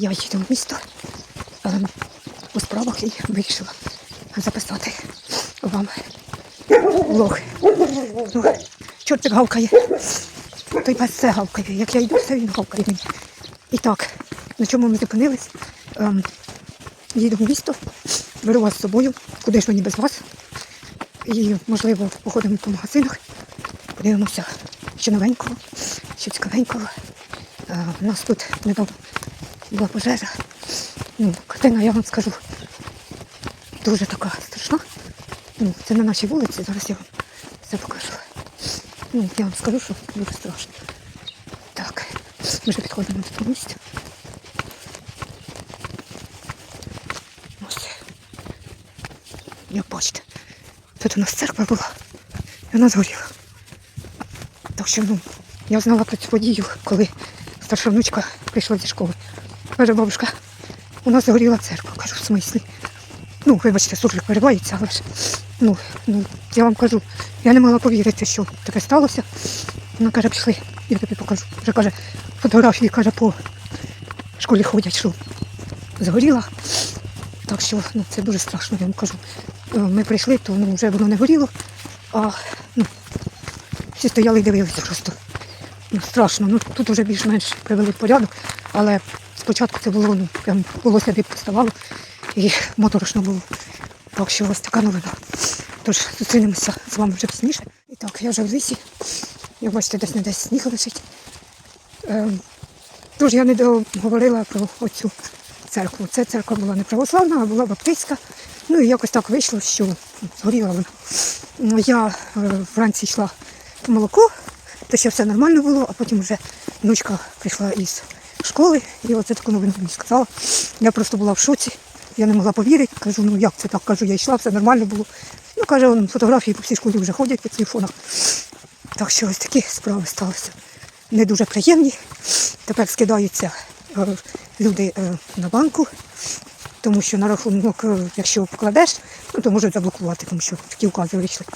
Я їду в місто ем, у справах і вирішила записати вам влог. Ну, чортик гавкає. Той пес все гавкає. Як я йду, все він гавкає мені. І так, на чому ми зупинились? Ем, їду в місто, беру вас з собою, куди ж мені без вас. І, можливо, походимо по магазинах, подивимося, що новенького, що цікавенького. Е, у нас тут недавно була пожежа. Ну, картина, я вам скажу, дуже така страшна. Ну, це на нашій вулиці, зараз я вам все покажу. Ну, я вам скажу, що дуже страшно. Так, ми вже підходимо до місця. Ось. Як бачите, тут у нас церква була, і вона згоріла. Так що, ну, я знала про цю подію, коли старша внучка прийшла зі школи. Каже, бабушка, у нас згоріла церква. Кажу, в смислі. Ну, вибачте, суржик перебувається, але ж ну, ну, я вам кажу, я не могла повірити, що таке сталося. Вона каже, пішли, я тобі покажу. Вже каже, фотографії каже, по школі ходять, що згоріла. Так що ну, це дуже страшно, я вам кажу. Е, Ми прийшли, то ну, вже воно не горіло, а ну, всі стояли і дивилися просто. Ну, страшно. Ну, тут вже більш-менш привели в порядок, але спочатку це було, ну, прям волосся диб поставало і моторошно було. Так що ось така новина. Тож зустрінемося з вами вже пізніше. І так, я вже в лісі. Як бачите, десь не десь сніг лежить. Ем, Тож я не договорила про оцю церкву. Ця церква була не православна, а була баптистська. Ну і якось так вийшло, що згоріла вона. Ну, Я е, вранці йшла по молоко, то ще все нормально було, а потім вже внучка прийшла із школи, і оце таку новину мені сказала. Я просто була в шоці, я не могла повірити. Кажу, ну як це так? Кажу, я йшла, все нормально було. Ну, каже, вон, фотографії по всій школі вже ходять по телефонах. Так що ось такі справи сталися. Не дуже приємні. Тепер скидаються е, люди е, на банку, тому що на рахунок, е, якщо покладеш, ну, то можуть заблокувати, тому що такі укази вийшли.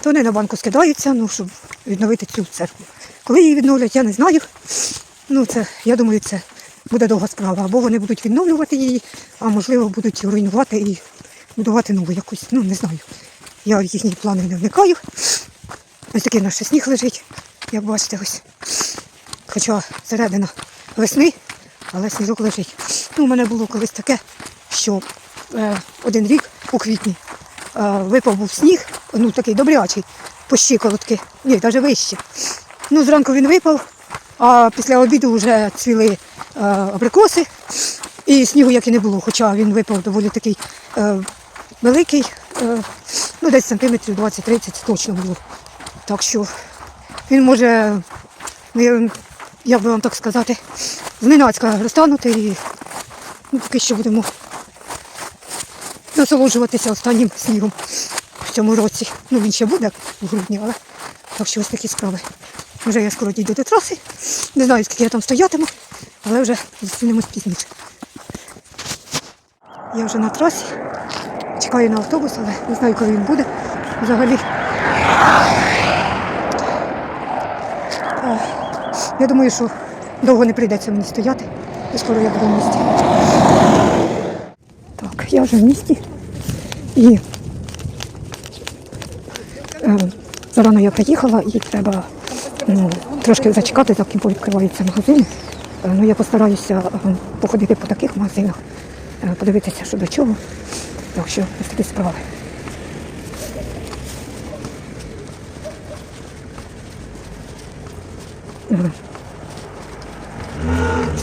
То вони на банку скидаються, ну, щоб відновити цю церкву. Коли її відновлять, я не знаю. Ну, це, я думаю, це буде довга справа. Або вони будуть відновлювати її, а можливо будуть руйнувати і будувати нову якусь. Ну, не знаю. Я в їхні плани не вникаю. Ось такий наш сніг лежить, як бачите, ось. Хоча середина весни, але сніжок лежить. Ну, у мене було колись таке, що е, один рік у квітні е, випав був сніг, ну такий добрячий, по щиколотки, ні, навіть вище. Ну, зранку він випав, а після обіду вже цвіли е, абрикоси, і снігу як і не було, хоча він випав доволі такий е, великий, е, ну десь сантиметрів 20-30 точно було. Так що він може, ну, як би вам так сказати, зненацька розтанути і ну, поки що будемо насолоджуватися останнім снігом в цьому році. Ну він ще буде в грудні, але так що ось такі справи. Вже я скоро дійду до траси. Не знаю, скільки я там стоятиму, але вже зустрінемось пізніше. Я вже на трасі. Чекаю на автобус, але не знаю, коли він буде. Взагалі. Я думаю, що довго не прийдеться мені стояти. І скоро я буду в місті. Так, я вже в місті. І е, зарано я приїхала і треба ну, трошки зачекати, поки відкриваються магазини. Е, ну, я постараюся е, походити по таких магазинах, е, подивитися, що до чого. Так що ось такі справи.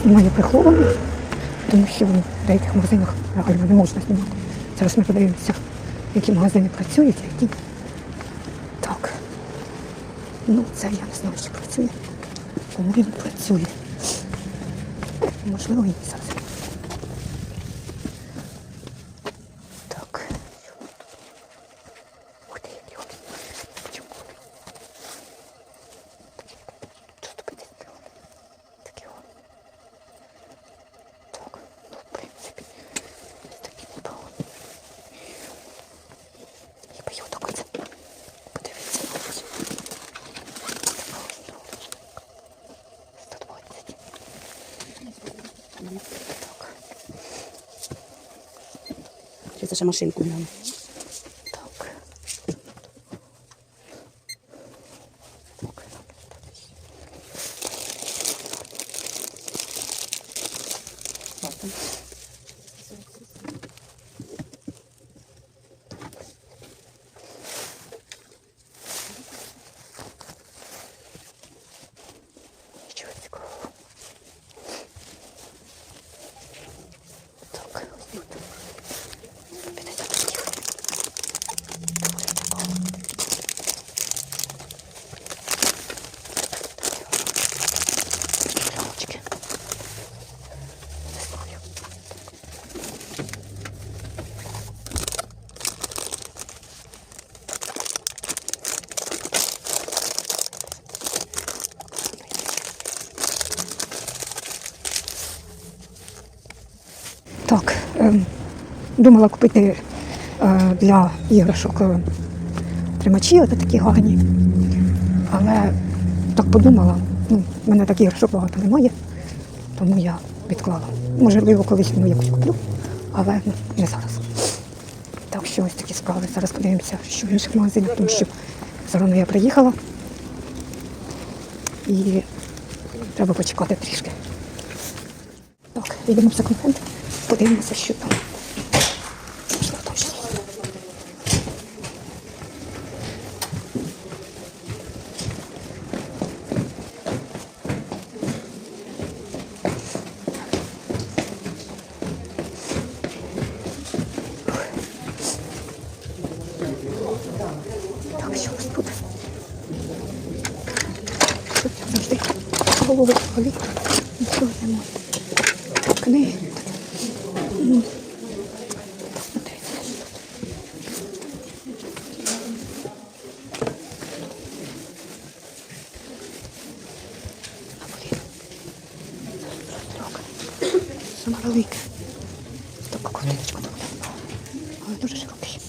Знімання приховане, тому що в деяких магазинах реально не можна знімати. Зараз ми подивимося, які магазини працюють, які. Ну, це я не знаю, що працює. Кому він працює. Можливо, і зараз. Так. Ух ти, які вони. Чому вони? Тут таке Такі о. Так, ну, в принципі, такі непогані. Я бою так оце. Подивіться на ось. 120. Це ще машинку думала купити е, для іграшок е, тримачі, от такі гарні. Але так подумала, ну, в мене таких іграшок багато немає, тому я відклала. Можливо, колись ну, якусь куплю, але ну, не зараз. Так що ось такі справи. Зараз подивимося, що в інших магазинах, тому що зарано я приїхала і треба почекати трішки. Так, йдемо в секонд-хенд, подивимося, що там. Що там ще є. Так, що у нас тут? Тут завжди голови голі. Нічого немає. Книги. М. Так, дивіться. А, блін. Роздрога. Сама велика. Така ковтиночка така. Але дуже широкий.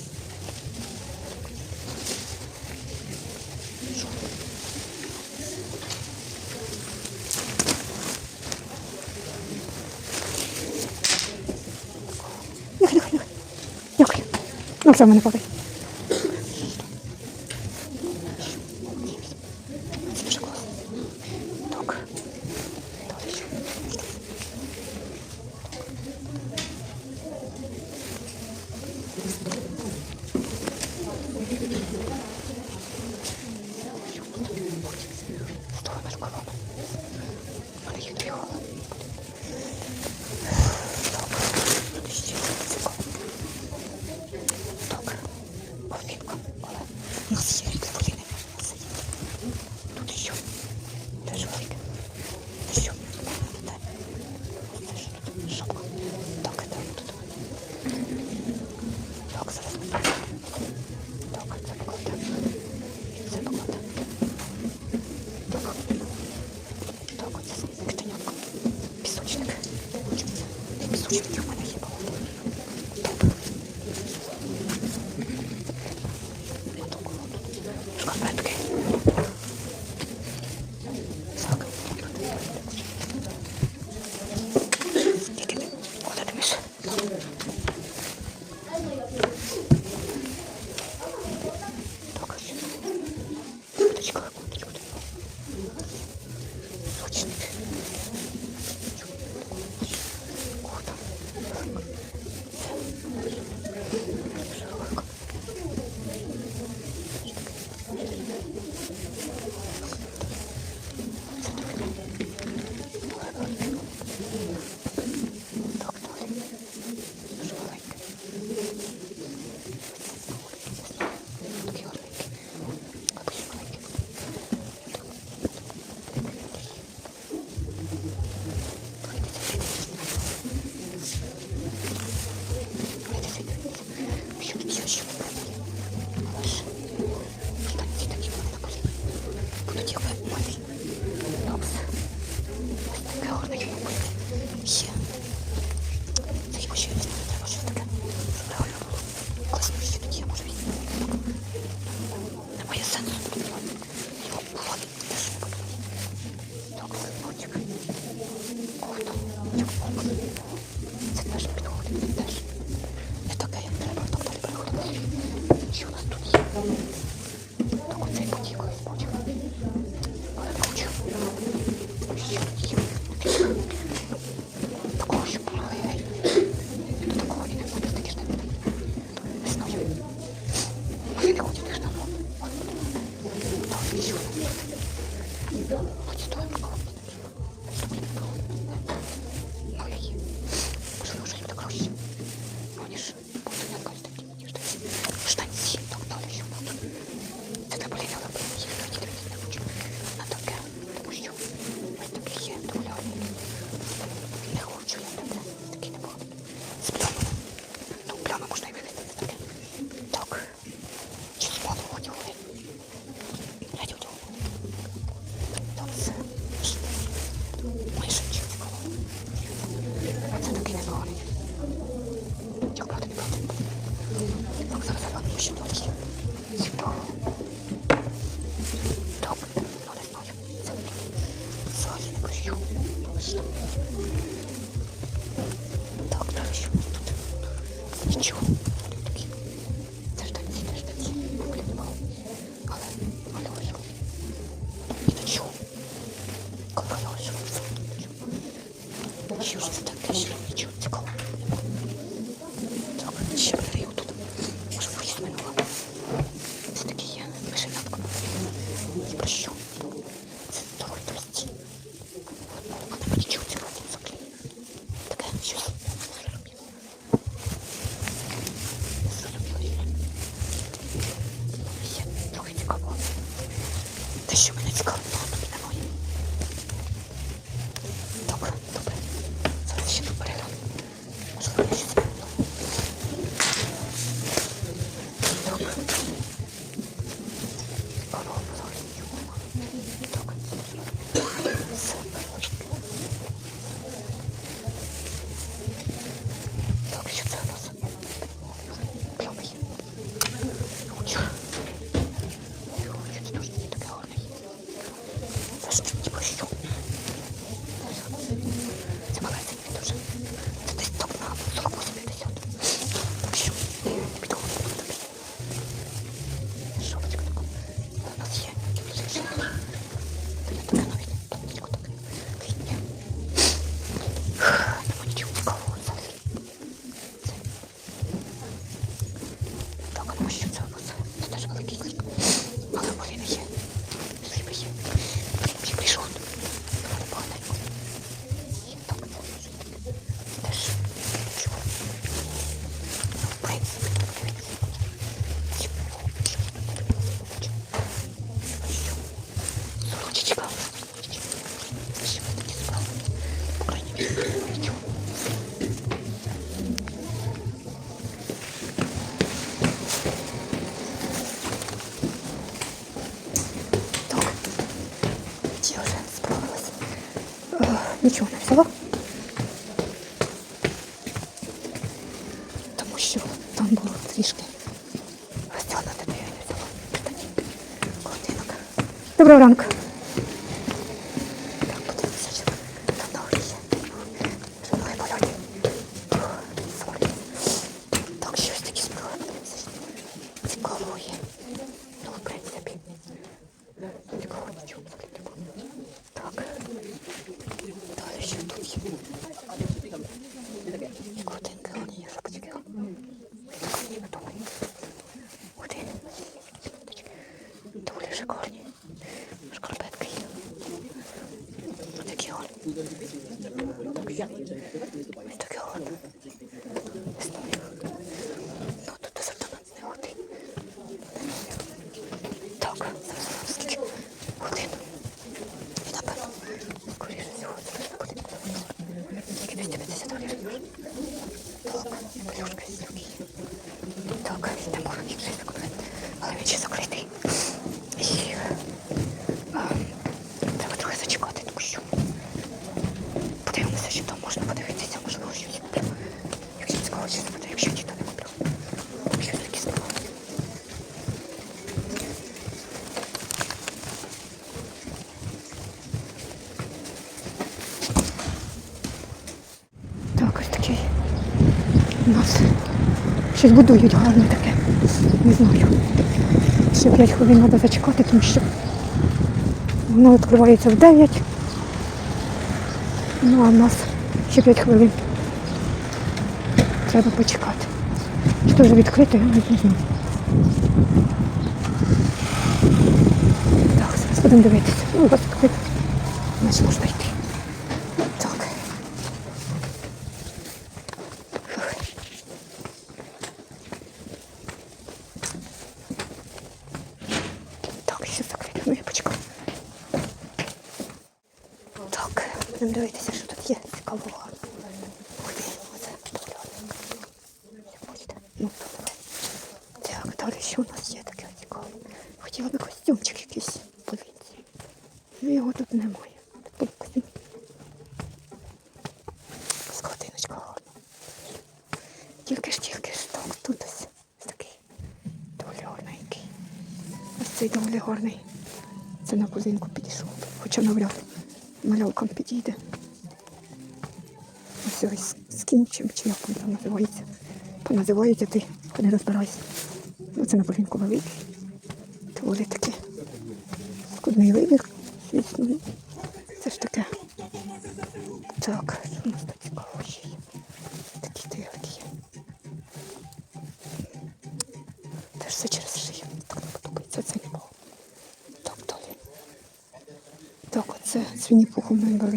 Нехай, нехай, нехай. Нюхай. Ну, все мене падає. щоб там було трішки. Ось цього на тебе я взяла. Доброго ранку. Скільки? Щось будують гарне таке. Не знаю. Ще 5 хвилин треба зачекати, тому що воно відкривається в 9. Ну а в нас ще 5 хвилин. Треба почекати. Що вже відкрито, я не знаю. Так, зараз будемо дивитися. Ну, вас відкрито. Можна йти. Цей доволі гарний. Це на кузинку підійшов. Хоча навряд малявкам підійде. Ось ось з кінчем, чи як він там називається. Поназивається ти, не розбирайся. Ну, це на кузинку великий. Доволі таки скудний вибір. Це ж таке. Так,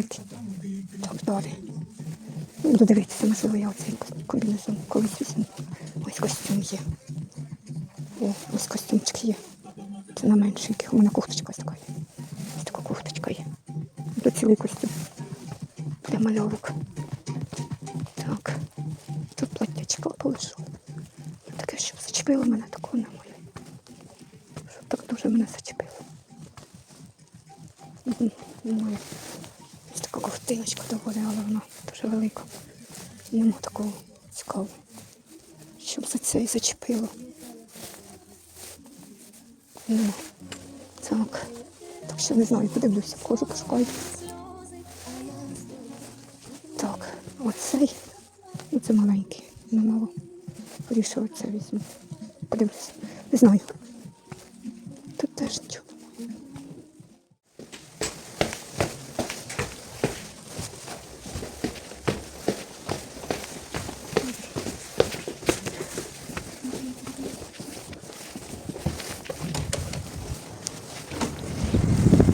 великий. Так. Ну, Буду дивитися, можливо, я оцей комбінезон колись візьму. Ось костюм є. О, ось костюмчик є. Це на меншеньких. У мене кофточка ось така. Ось така кофточка є. Це цілий костюм. Для мальовок. Так. Тут платтячко полежало. Таке, щоб зачепило мене, такого немає. Щоб так дуже мене зачепило. Мгм, Немає. Ось така ковтиночка доволі, але вона дуже велика. Нема такого цікавого. Щоб за це і Нема. Так. Так що не знаю, подивлюся, кожу пошукаю. Так, оцей. Оце маленький, Немало. Вирішила це візьму. Подивлюся. Не знаю. Тут теж нічого.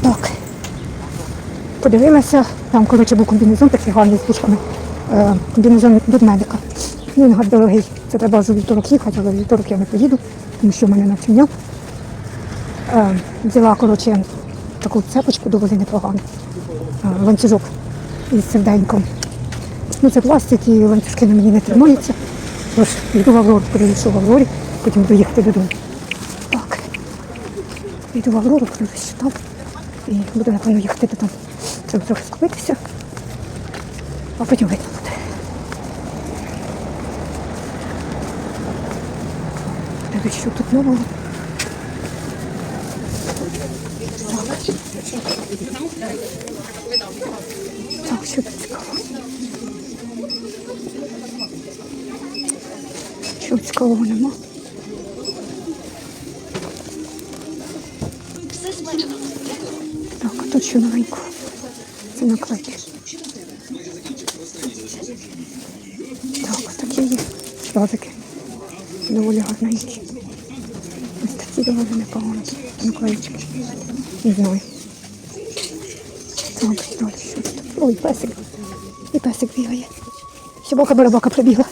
Так. Подивилася, там, коротше, був комбінезон такий гарний з пушками. Е, комбінезон від медика. Ну, він гарний дорогий. Це треба вже вівторок їхати, але вівторок я не поїду, тому що в мене навчання. Е, взяла, коротше, таку цепочку доволі непогану. Е, ланцюжок із серденьком. Ну, це пластик і ланцюжки на мені не тримаються. Тож йду в Аврору, перейшов в Аврорі, потім буду їхати додому. Так. Йду в Аврору, подивлюсь, там. І буду, напевно, їхати додому. Треба трохи скупитися, а потім видно буде. Дивись, що тут нового. Так. Так, що тут цікаво? Що цікавого нема? Так, а тут що новенького? Це наклейки. Так, такі є шладики. Доволі гарненькі. Ось такі доволі непогані. Наклеїчки. Не знаю. Так, далі? Ой, песик. І песик бігає. Ще бока барабака прибігла.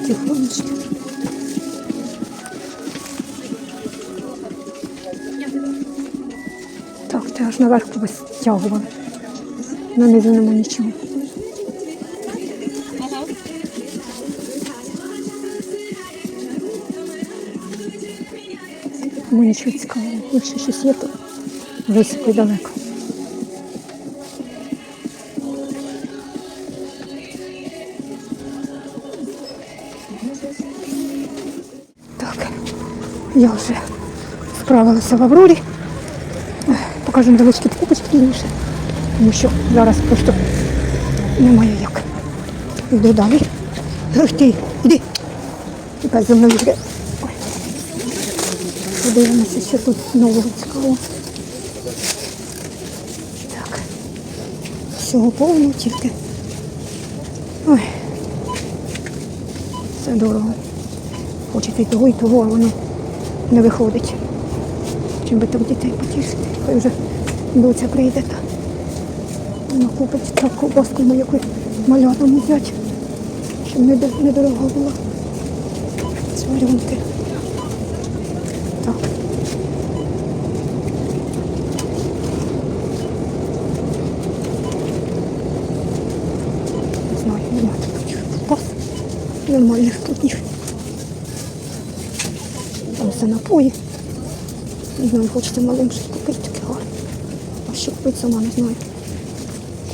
Потихонечку. Так, ти аж наверх. На низу нема нічого. Тому нічого цікавого. Якщо щось є, то високо і далеко. Я вже справилася в Аврорі. Покажу невеличкі покупочки пізніше. Тому що зараз просто немає як. Йду далі. Ти, іди. Тепер за мною йде. Подивимося, що тут нового цікавого. Так. Всього повно тільки. Ой. Все дорого. Хочеться і того, і того, а воно не виходить. Чим би так дітей потішити. Хай вже доця прийде та вона купить так ковбаску на якусь малятому взяти, щоб не, до- недорого було. Сварюнки. Так. Не знаю, немає таких ковбас. Нормальних тут їх. Там все напої. Не знаю, хочеться малим щось купити таке гарне. А що купити сама не знаю.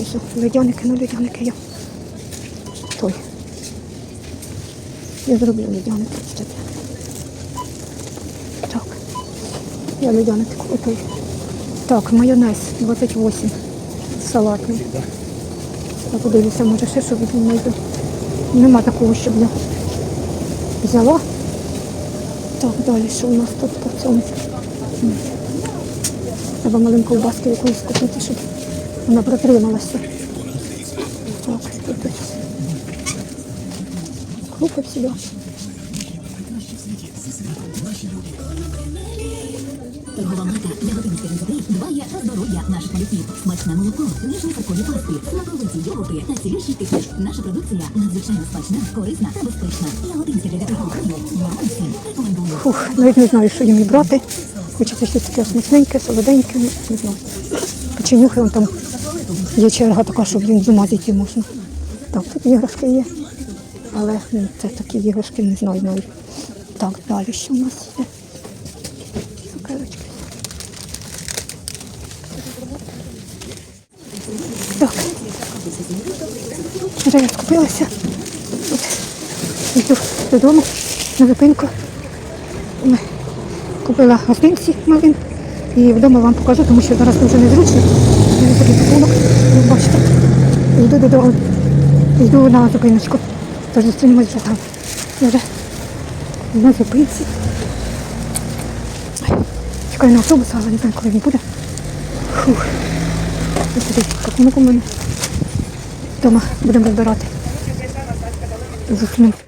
Ось ледяники, ну ледяники я. Той. Я зроблю ледяники з тебе. Так. Я ледяники купую. Так, майонез 28. Салатний. Я подивлюся, може ще що візьму знайду. Нема такого, щоб я взяла. Так, далі, що у нас тут по цьому? Треба маленьку ковбаску якоїсь купити, щоб вона протрималася. Так, тут. Крупи всюди. Торгова марка Ягодинський рецепт дбає про здоров'я наших малюків. Смачне молоко, ніжні фаркові пасти, смаковиці, йогурти та цілющий тисяч. Наша продукція надзвичайно смачна, корисна та безпечна. Ягодинське для дітей. Мама всім рекомендую. Фух, навіть не знаю, що їм і брати. Хочеться щось таке смачненьке, солоденьке, не знаю. Печенюхи, вон там є черга така, що блін, з ума зійти можна. Так, тут іграшки є. Але ну, це такі іграшки, не знаю. Так, далі що у нас є? Вже я скупилася. От, йду додому на зупинку. Купила гостинці малин і вдома вам покажу, тому що зараз дуже незручно. У такий пакунок, ви бачите. Йду додому, йду на зупиночку. Тож зустрінемось вже там. Я вже на зупинці. Чекаю на автобус, але не знаю, коли він буде. Фух. Ось такий пакунок у мене. Вдома будемо розбирати. Зустрінемось.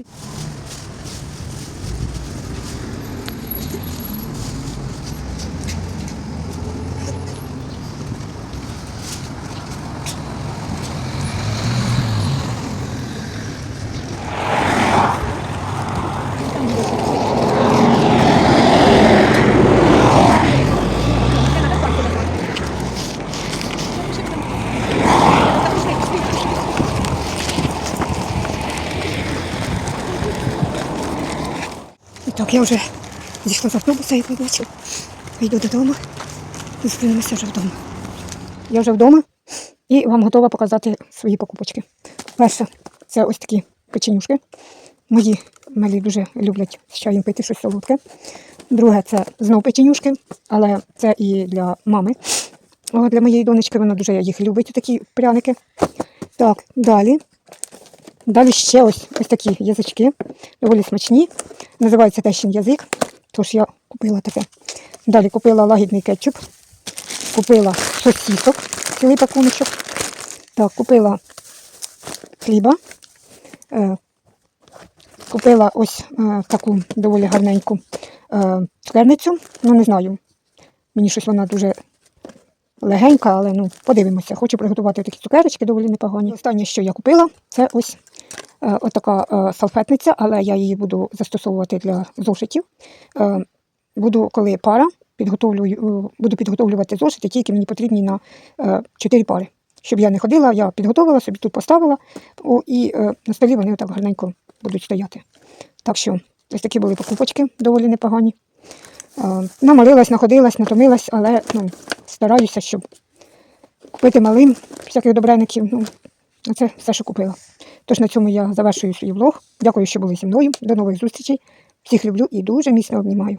Так, я вже зійшла з автобуса і побачив. Йду додому. Зустрінемося вже вдома. Я вже вдома і вам готова показати свої покупочки. Перше, це ось такі печенюшки. Мої малі дуже люблять з чаєм пити щось солодке. Друге, це знов печенюшки, але це і для мами. О, для моєї донечки вона дуже їх любить, такі пряники. Так, далі. Далі ще ось ось такі язички, доволі смачні. Називається тещин язик. Тож я купила таке. Далі купила лагідний кетчуп, купила сосісок, цілий пакуночок. Так, купила хліба. Е, купила ось е, таку доволі гарненьку е, цукерницю. Ну, не знаю. Мені щось вона дуже легенька, але ну, подивимося. Хочу приготувати такі цукерочки, доволі непогані. Останнє, що я купила, це ось е, е, салфетниця, але я її буду застосовувати для зошитів. Е, буду, коли пара, підготовлю, е, буду підготовлювати зошити, ті, які мені потрібні на е, 4 пари. Щоб я не ходила, я підготовила, собі тут поставила, і на столі вони отак гарненько будуть стояти. Так що ось такі були покупочки, доволі непогані. Е, намолилась, находилась, натомилась, але ну, стараюся, щоб купити малим всяких добреників. Ну, це все, що купила. Тож на цьому я завершую свій влог. Дякую, що були зі мною. До нових зустрічей. Всіх люблю і дуже міцно обнімаю.